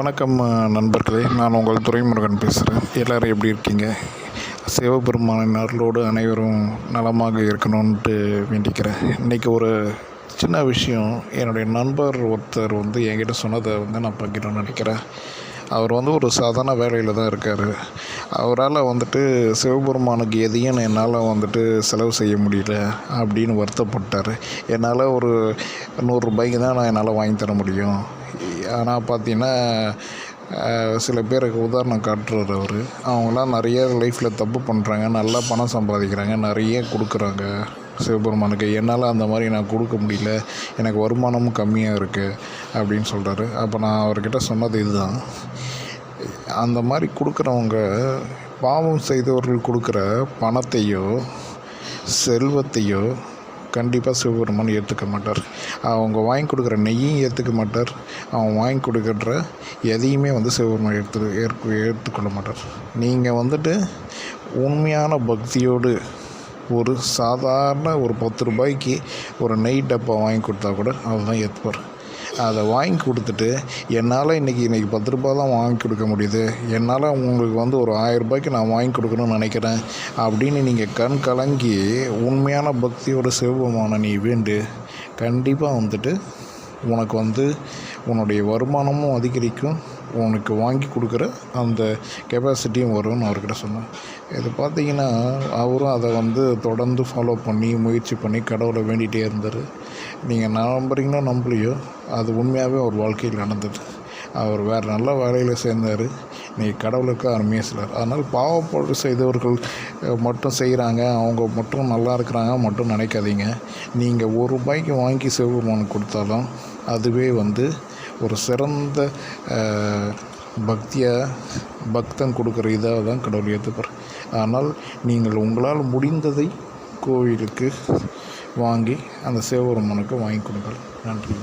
வணக்கம் நண்பர்களே. நான் உங்கள் துரைமுருகன் பேசுகிறேன் எல்லோரும் எப்படி இருக்கீங்க? சிவபெருமானின் அருளோடு அனைவரும் நலமாக இருக்கணும்ன்ட்டு வேண்டிக்கிறேன். இன்றைக்கி ஒரு சின்ன விஷயம். என்னுடைய நண்பர் ஒருத்தர் வந்து என்கிட்ட சொன்னதை வந்து நான் பகிரணும்னு நினைக்கிறேன். அவர் வந்து ஒரு சாதாரண வேலையில் தான் இருக்கார். அவரால் வந்துட்டு சிவபெருமானுக்கு எதையும் என்னால் வந்துட்டு செலவு செய்ய முடியல அப்படின்னு வருத்தப்பட்டார். என்னால் ஒரு நூறுரூபாய்க்கு தான் நான் என்னால் வாங்கி தர முடியும். ஆனால் பார்த்தீங்கன்னா சில பேருக்கு உதாரணம் காட்டுறாரு அவர். அவங்களாம் நிறைய லைஃப்பில் தப்பு பண்ணுறாங்க நல்லா பணம் சம்பாதிக்கிறாங்க நிறைய கொடுக்குறாங்க சிவபெருமானுக்கு. என்னால் அந்த மாதிரி நான் கொடுக்க முடியல எனக்கு வருமானமும் கம்மியாக இருக்குது அப்படின்னு சொல்கிறாரு அப்போ நான் அவர்கிட்ட சொன்னது இதுதான். அந்த மாதிரி கொடுக்குறவங்க பாவம் செய்தவர்கள் கொடுக்குற பணத்தையோ செல்வத்தையோ கண்டிப்பாக சிவபெருமான் ஏற்றுக்க மாட்டார். அவங்க வாங்கி கொடுக்குற நெய்யும் ஏற்றுக்க மாட்டார். அவன் வாங்கி கொடுக்குற எதையுமே வந்து சிவபெருமான் ஏற்று ஏற்க ஏற்றுக்கொள்ள மாட்டார். நீங்கள் வந்துட்டு உண்மையான பக்தியோடு ஒரு சாதாரண ஒரு பத்து ரூபாய்க்கு ஒரு நெய் டப்பா வாங்கி கொடுத்தா கூட அதுதான் தான் ஏற்றுப்பார் அதை வாங்கி கொடுத்துட்டு என்னால் இன்றைக்கி இன்றைக்கி பத்து ரூபா தான் வாங்கி கொடுக்க முடியுது. என்னால் உங்களுக்கு வந்து ஒரு ஆயிரம் ரூபாய்க்கு நான் வாங்கி கொடுக்கணும்னு நினைக்கிறேன். அப்படின்னு நீங்கள் கண் கலங்கி உண்மையான பக்தியோட சிவபெருமானை நீ வேண்டு. கண்டிப்பாக வந்துட்டு உனக்கு வந்து உன்னுடைய வருமானமும் அதிகரிக்கும். உனக்கு வாங்கி கொடுக்குற அந்த கெப்பாசிட்டியும் வரும்னு அவர்கிட்ட சொன்னேன். இது பார்த்தீங்கன்னா அவரும் அதை வந்து தொடர்ந்து ஃபாலோ பண்ணி முயற்சி பண்ணி கடவுளை வேண்டிகிட்டே இருந்தார். நீங்கள் நம்புறீங்களோ நம்பலையோ அது உண்மையாகவே அவர் வாழ்க்கையில் நடந்தது. அவர் வேறு நல்ல வேலையில் சேர்ந்தார். இன்றைக்கி கடவுளுக்கு அருமையாக செய்கிறார் அதனால் பாவப்பாடு செய்தவர்கள் மட்டும் செய்கிறாங்க அவங்க மட்டும் நல்லா இருக்கிறாங்க மட்டும் நினைக்காதீங்க. நீங்கள் ஒரு ரூபாய்க்கு வாங்கி சிவபெருமானுக்கு கொடுத்தாலும் அதுவே வந்து ஒரு சிறந்த பக்தியாக பக்தன் கொடுக்குற இதாக தான் கடவுள் ஏற்றுப்பார் ஆனால் நீங்கள் உங்களால் முடிந்ததை கோவிலுக்கு வாங்கி அந்த சிவபெருமானுக்கு வாங்கி கொடுங்கள். நன்றி.